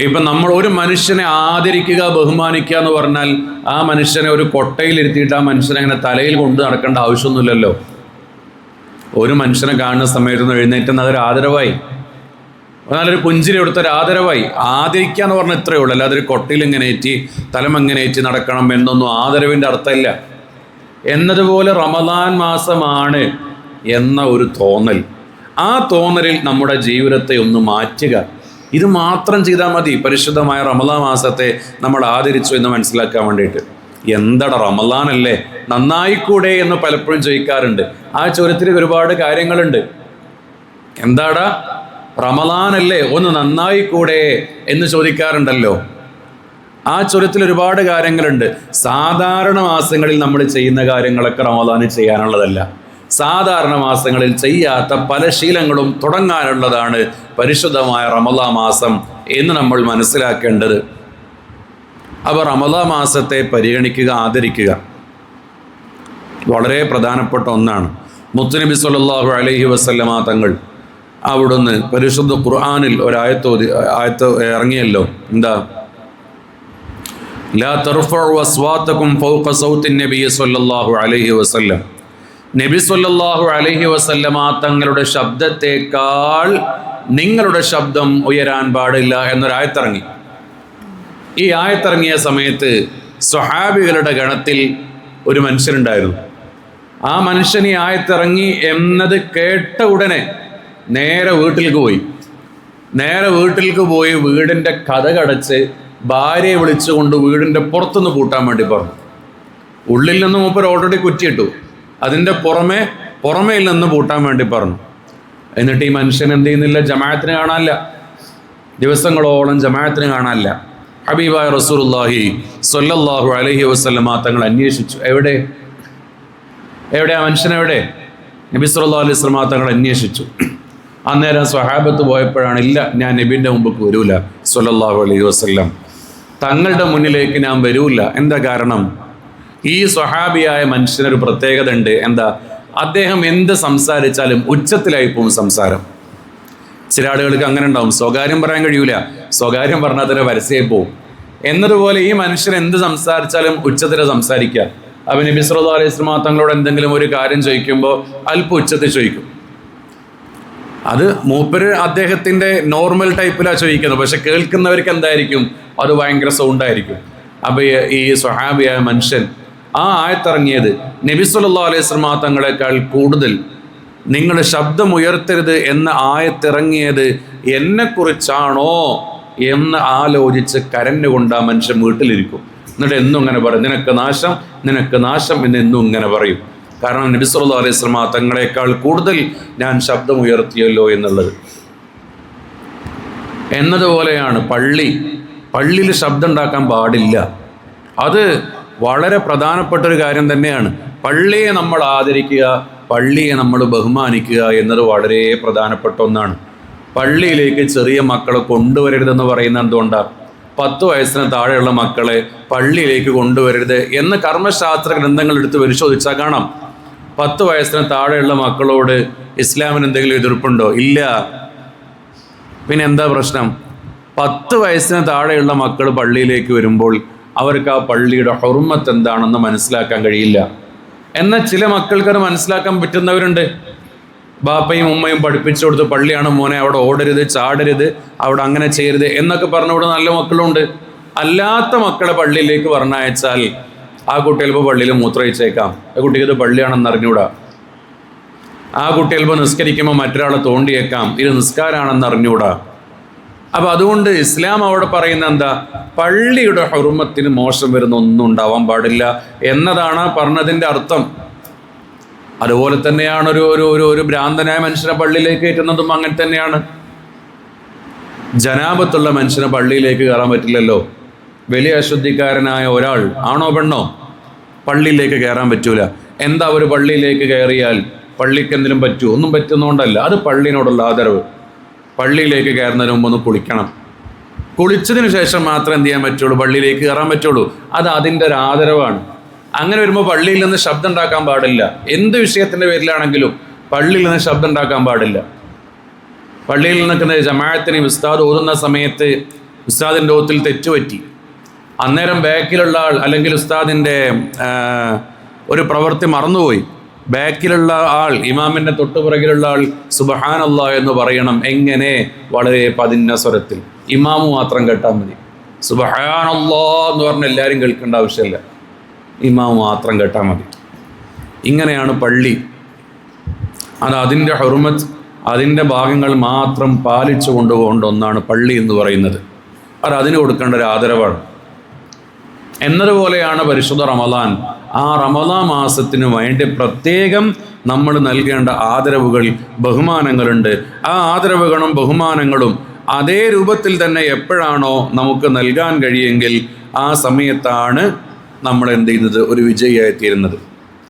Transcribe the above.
ഇപ്പം നമ്മൾ ഒരു മനുഷ്യനെ ആദരിക്കുക ബഹുമാനിക്കുക എന്ന് പറഞ്ഞാൽ ആ മനുഷ്യനെ ഒരു കൊട്ടയിൽ ഇരുത്തിയിട്ട് ആ മനുഷ്യനെ അങ്ങനെ തലയിൽ കൊണ്ട് നടക്കേണ്ട ആവശ്യമൊന്നുമില്ലല്ലോ. ഒരു മനുഷ്യനെ കാണുന്ന സമയത്ത് എഴുന്നേറ്റുന്ന അതൊരു ആദരവായി. നല്ലൊരു പുഞ്ചിരി എടുത്തൊരു ആദരവായി. ആദരിക്കുക എന്ന് പറഞ്ഞാൽ ഇത്രയേ ഉള്ളൂ. അല്ലാതെ ഒരു കൊട്ടയിൽ ഇങ്ങനെ ഏറ്റി തലം എങ്ങനെ ഏറ്റി നടക്കണം എന്നൊന്നും ആദരവിന്റെ അർത്ഥമില്ല. എന്നതുപോലെ റമദാൻ മാസമാണ് എന്ന ഒരു തോന്നൽ. ആ തോന്നലിൽ നമ്മുടെ ജീവിതത്തെ ഒന്ന് മാറ്റുക. ഇത് മാത്രം ചെയ്താൽ മതി. പരിശുദ്ധമായ റമദാൻ മാസത്തെ നമ്മൾ ആദരിച്ചു എന്ന് മനസ്സിലാക്കാൻ വേണ്ടിയിട്ട്. എന്താടാ റമദാനല്ലേ? നന്നായിക്കൂടെ എന്ന് പലപ്പോഴും ചോദിക്കാറുണ്ട്. ആ ചോദ്യത്തിൽ ഒരുപാട് കാര്യങ്ങളുണ്ട്. എന്താടാ? റമദാനല്ലേ? ഒന്ന് നന്നായിക്കൂടെ എന്ന് ചോദിക്കാറുണ്ടല്ലോ. ആ ചുരത്തിൽ ഒരുപാട് കാര്യങ്ങളുണ്ട്. സാധാരണ മാസങ്ങളിൽ നമ്മൾ ചെയ്യുന്ന കാര്യങ്ങളൊക്കെ റമദാന് ചെയ്യാനുള്ളതല്ല. സാധാരണ മാസങ്ങളിൽ ചെയ്യാത്ത പല ശീലങ്ങളും തുടങ്ങാനുള്ളതാണ് പരിശുദ്ധമായ റമദാ മാസം എന്ന് നമ്മൾ മനസ്സിലാക്കേണ്ടത്. അപ്പോൾ റമദാ മാസത്തെ പരിഗണിക്കുക ആദരിക്കുക വളരെ പ്രധാനപ്പെട്ട ഒന്നാണ്. മുത്തുനബി സല്ലാഹു അലഹി വസല്ലമ തങ്ങൾ അവിടുന്ന് പരിശുദ്ധ ഖുർആാനിൽ ഒരായത്തോ ആയത്ത് ഇറങ്ങിയല്ലോ. എന്താ? ലാ തർഫു അസ്വാത്തകും ഫൗഖ സൗത്തി നബി സല്ലല്ലാഹു അലൈഹി വസല്ലം. നബി സല്ലല്ലാഹു അലൈഹി വസല്ലമ തങ്ങളുടെ ശബ്ദത്തേക്കാൾ നിങ്ങളുടെ ശബ്ദം ഉയരാൻ പാടില്ല എന്നൊരായത്തിറങ്ങി. ഈ ആയത്തിറങ്ങിയ സമയത്ത് സ്വഹാബികളുടെ ഗണത്തിൽ ഒരു മനുഷ്യനുണ്ടായിരുന്നു. ആ മനുഷ്യൻ ഈ ആയത്തിറങ്ങി എന്നത് കേട്ട ഉടനെ നേരെ വീട്ടിലേക്ക് പോയി. നേരെ വീട്ടിലേക്ക് പോയി വീടിന്റെ കഥ കടച്ച് ഭാര്യയെ വിളിച്ചുകൊണ്ട് വീടിന്റെ പുറത്തുനിന്ന് പൂട്ടാൻ വേണ്ടി പറഞ്ഞു. ഉള്ളിൽ നിന്നും മൂപ്പർ ഓൾറെഡി കുറ്റിയിട്ടു. അതിന്റെ പുറമെ പുറമേയിൽ നിന്ന് പൂട്ടാൻ വേണ്ടി പറഞ്ഞു. എന്നിട്ട് ഈ മനുഷ്യൻ എന്ത് ചെയ്യുന്നില്ല? ജമാഅത്തിന് കാണാനില്ല. ദിവസങ്ങളോളം ജമാഅത്തിന് കാണാനില്ല. ഹബീബായ റസൂലുള്ളാഹി സൊല്ലാഹു അലഹി വസല്ലമ തങ്ങൾ അന്വേഷിച്ചു. എവിടെ? എവിടെ? ആ മനുഷ്യൻ എവിടെ? നബി സുല്ലാ അലൈഹി വസല്ലമ തങ്ങൾ അന്വേഷിച്ചു. അന്നേരം സ്വഹാബത്ത് പോയപ്പോഴാണ് ഇല്ല ഞാൻ നബിന്റെ മുമ്പ് വരൂല. സൊല്ലാഹു അലൈഹി വസല്ലം. തങ്ങളുടെ മുന്നിലേക്ക് ഞാൻ വരൂല. എന്താ കാരണം? ഈ സ്വഹാബിയായ മനുഷ്യനൊരു പ്രത്യേകത ഉണ്ട് എന്താ? അദ്ദേഹം എന്ത് സംസാരിച്ചാലും ഉച്ചത്തിലായി പോകും സംസാരം. ചില ആളുകൾക്ക് അങ്ങനെ ഉണ്ടാവും. സ്വകാര്യം പറയാൻ കഴിയൂല. സ്വകാര്യം പറഞ്ഞാൽ തന്നെ പരസ്യമായി പോകും എന്നതുപോലെ ഈ മനുഷ്യൻ എന്ത് സംസാരിച്ചാലും ഉച്ചത്തിൽ സംസാരിക്കുക. അവൻ നബി സല്ലല്ലാഹു അലൈഹി തങ്ങളോട് എന്തെങ്കിലും ഒരു കാര്യം ചോദിക്കുമ്പോൾ അല്പം ഉച്ചത്തിൽ ചോദിക്കും. അത് മൂപ്പര് അദ്ദേഹത്തിന്റെ നോർമൽ ടൈപ്പിലാണ് ചോദിക്കുന്നത്. പക്ഷെ കേൾക്കുന്നവർക്ക് എന്തായിരിക്കും? അത് ഭയങ്കര സൗണ്ടായിരിക്കും അപ്പൊ ഈ സ്വഹാബിയായ മനുഷ്യൻ ആ ആയത്തിറങ്ങിയത്. നബി സല്ലല്ലാഹു അലൈഹി സ്വലാ തങ്ങളെക്കാൾ കൂടുതൽ. നിങ്ങൾ ശബ്ദം ഉയർത്തരുത് എന്ന ആയത്തിറങ്ങിയത് എന്നെക്കുറിച്ചാണോ എന്ന് ആലോചിച്ച് കരഞ്ഞുകൊണ്ട് ആ മനുഷ്യൻ വീട്ടിലിരിക്കും. എന്നിട്ട് എന്നും ഇങ്ങനെ പറയും നിനക്ക് നാശം നിനക്ക് നാശം എന്ന് എന്നും ഇങ്ങനെ പറയും. കാരണം നബി സല്ലല്ലാഹു അലൈഹി വസല്ലം തങ്ങളെക്കാൾ കൂടുതൽ ഞാൻ ശബ്ദം ഉയർത്തിയല്ലോ എന്നുള്ളത്. എന്നതുപോലെയാണ് പള്ളി. പള്ളിയിൽ ശബ്ദം ഉണ്ടാക്കാൻ പാടില്ല. അത് വളരെ പ്രധാനപ്പെട്ട ഒരു കാര്യം തന്നെയാണ്. പള്ളിയെ നമ്മൾ ആദരിക്കുക പള്ളിയെ നമ്മൾ ബഹുമാനിക്കുക എന്നത് വളരെ പ്രധാനപ്പെട്ട ഒന്നാണ്. പള്ളിയിലേക്ക് ചെറിയ മക്കളെ കൊണ്ടുവരരുതെന്ന് പറയുന്നത് എന്തുകൊണ്ടാണ് പത്ത് വയസ്സിന് താഴെയുള്ള മക്കളെ പള്ളിയിലേക്ക് കൊണ്ടുവരരുത് എന്ന് കർമ്മശാസ്ത്ര ഗ്രന്ഥങ്ങൾ എടുത്ത് പരിശോധിച്ചാൽ കാണാം. പത്ത് വയസ്സിന് താഴെയുള്ള മക്കളോട് ഇസ്ലാമിന് എന്തെങ്കിലും എതിർപ്പുണ്ടോ? ഇല്ല. പിന്നെ എന്താ പ്രശ്നം? പത്ത് വയസ്സിന് താഴെയുള്ള മക്കൾ പള്ളിയിലേക്ക് വരുമ്പോൾ അവർക്ക് ആ പള്ളിയുടെ ഹൊറുമത്ത് എന്താണെന്ന് മനസ്സിലാക്കാൻ കഴിയില്ല. എന്നാൽ ചില മക്കൾക്ക് അത് മനസ്സിലാക്കാൻ പറ്റുന്നവരുണ്ട്. ബാപ്പയും ഉമ്മയും പഠിപ്പിച്ചു കൊടുത്ത് പള്ളിയാണ് മോനെ അവിടെ ഓടരുത് ചാടരുത് അവിടെ അങ്ങനെ ചെയ്യരുത് എന്നൊക്കെ പറഞ്ഞുകൊണ്ട് നല്ല മക്കളുണ്ട്. അല്ലാത്ത മക്കളെ പള്ളിയിലേക്ക് പറഞ്ഞയച്ചാൽ ആ കുട്ടി ചിലപ്പോൾ പള്ളിയിൽ മൂത്രയിച്ചേക്കാം ആ കുട്ടിക്ക് ഇത് പള്ളിയാണെന്ന് അറിഞ്ഞൂടാ. ആ കുട്ടി ചിലപ്പോൾ നിസ്കരിക്കുമ്പോൾ മറ്റൊരാളെ തോണ്ടിയേക്കാം. ഇത് നിസ്കാരാണെന്ന് അറിഞ്ഞൂടാ. അപ്പൊ അതുകൊണ്ട് ഇസ്ലാം അവിടെ പറയുന്ന എന്താ? പള്ളിയുടെ ഹുറുമത്തിന് മോശം വരുന്ന ഒന്നും ഉണ്ടാവാൻ പാടില്ല എന്നതാണ് പറഞ്ഞതിന്റെ അർത്ഥം. അതുപോലെ തന്നെയാണ് ഒരു ഒരു ഒരു ഒരു ഭ്രാന്തനായ മനുഷ്യനെ പള്ളിയിലേക്ക് കയറ്റുന്നതും അങ്ങനെ തന്നെയാണ്. ജനാപത്തുള്ള മനുഷ്യനെ പള്ളിയിലേക്ക് കയറാൻ പറ്റില്ലല്ലോ. വലിയ അശുദ്ധിക്കാരനായ ഒരാൾ ആണോ പെണ്ണോ? പള്ളിയിലേക്ക് കയറാൻ പറ്റൂല. എന്താ ഒരു പള്ളിയിലേക്ക് കയറിയാൽ പള്ളിക്ക് എന്തിനും പറ്റൂ? ഒന്നും പറ്റുന്നതുകൊണ്ടല്ല അത് പള്ളിനോടുള്ള ആദരവ്. പള്ളിയിലേക്ക് കയറുന്നതിന് മുമ്പ് ഒന്ന് കുളിക്കണം. കുളിച്ചതിന് ശേഷം മാത്രം എന്ത് ചെയ്യാൻ പറ്റുള്ളൂ? പള്ളിയിലേക്ക് കയറാൻ പറ്റുള്ളൂ. അത് അതിന്റെ ഒരു ആദരവാണ്. അങ്ങനെ വരുമ്പോൾ പള്ളിയിൽ നിന്ന് ശബ്ദം ഉണ്ടാക്കാൻ പാടില്ല. എന്ത് വിഷയത്തിന്റെ പേരിലാണെങ്കിലും പള്ളിയിൽ നിന്ന് ശബ്ദം ഉണ്ടാക്കാൻ പാടില്ല. പള്ളിയിൽ നിൽക്കുന്ന ജമാഅത്തിന് ഉസ്താദ് ഓതുന്ന സമയത്ത് ഉസ്താദിന്റെ ഓത്തിൽ തെറ്റുപറ്റി. അന്നേരം ബാക്കിലുള്ള ആൾ അല്ലെങ്കിൽ ഉസ്താദിന്റെ ഒരു പ്രവൃത്തി മറന്നുപോയി. ബാക്കിലുള്ള ആൾ ഇമാമിന്റെ തൊട്ടുപുറകിലുള്ള ആൾ സുബഹാനല്ല എന്ന് പറയണം. എങ്ങനെ? വളരെ പതിന്ന സ്വരത്തിൽ. ഇമാമ് മാത്രം കേട്ടാൽ മതി. സുബഹാനല്ലോ എന്ന് പറഞ്ഞ് എല്ലാവരും കേൾക്കേണ്ട ആവശ്യമില്ല. ഇമാമ് മാത്രം കേട്ടാൽ മതി. ഇങ്ങനെയാണ് പള്ളി. അത് അതിന്റെ ഹുർമത്ത് അതിന്റെ ഭാഗങ്ങൾ മാത്രം പാലിച്ചു കൊണ്ടുപോകേണ്ട ഒന്നാണ് പള്ളി എന്ന് പറയുന്നത്. അത് അതിന് കൊടുക്കേണ്ട ഒരു ആദരവാണ്. എന്നതുപോലെയാണ് പരിശുദ്ധ റമദാൻ. ആ റമദാൻ മാസത്തിന് വേണ്ടി പ്രത്യേകം നമ്മൾ നൽകേണ്ട ആദരവുകൾ ബഹുമാനങ്ങളുണ്ട്. ആ ആദരവുകളും ബഹുമാനങ്ങളും അതേ രൂപത്തിൽ തന്നെ എപ്പോഴാണോ നമുക്ക് നൽകാൻ കഴിയുമെങ്കിൽ ആ സമയത്താണ് നമ്മൾ എന്ത് ചെയ്യുന്നത്? ഒരു വിജയിയായി തീരുന്നത്